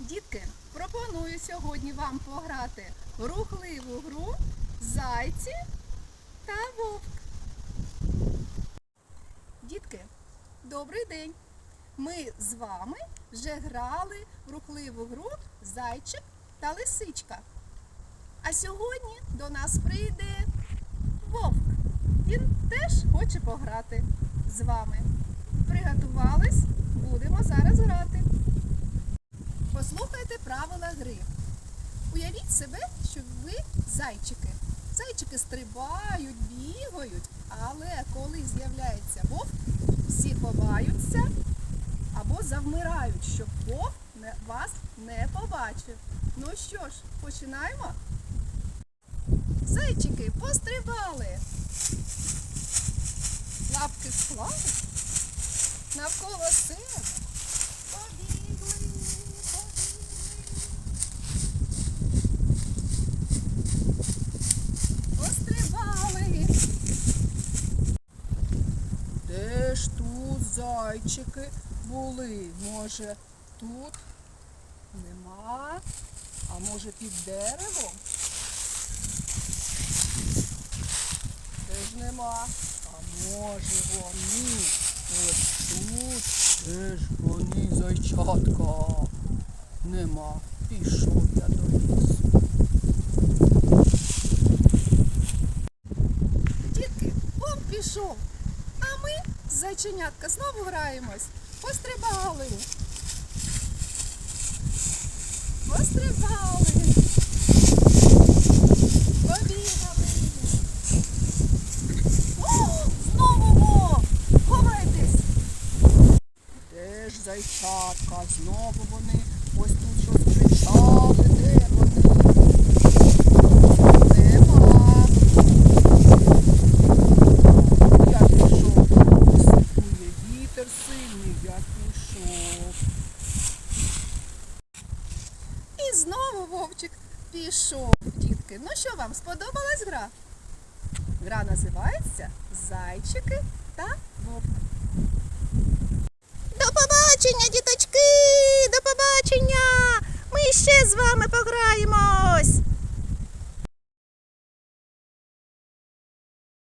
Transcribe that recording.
Дітки, пропоную сьогодні вам пограти рухливу гру зайці та вовк. Дітки, добрий день! Ми з вами вже грали в рухливу гру зайчик та лисичка. А сьогодні до нас прийде вовк. Він теж хоче пограти з вами. Приготувались? Правила гри. Уявіть себе, що ви зайчики. Зайчики стрибають, бігають, але коли з'являється вовк, всі ховаються або завмирають, щоб вовк вас не побачив. Ну що ж, починаємо? Зайчики пострибали. Лапки склали навколо себе. Побігли, побігли. Пострибали. Де ж тут зайчики були? Може, тут нема, а може під деревом? Теж нема. А може вони ось тут теж вони зайчатка. Нема. Пішов я до лісу. Дітки, вовк пішов. А ми, зайченятка, знову граємось. Пострибали. Пострибали. Побігали. О, знову вовк! Ховайтесь! Де зайчатка? Знову вони ось тут щось кричали. Де вони? Нема. Я пішов. Дує вітер сильний, я пішов. І знову вовчик пішов. Дітки, ну що вам сподобалась гра? Гра називається Зайчики та вовк. До побачення, діточки!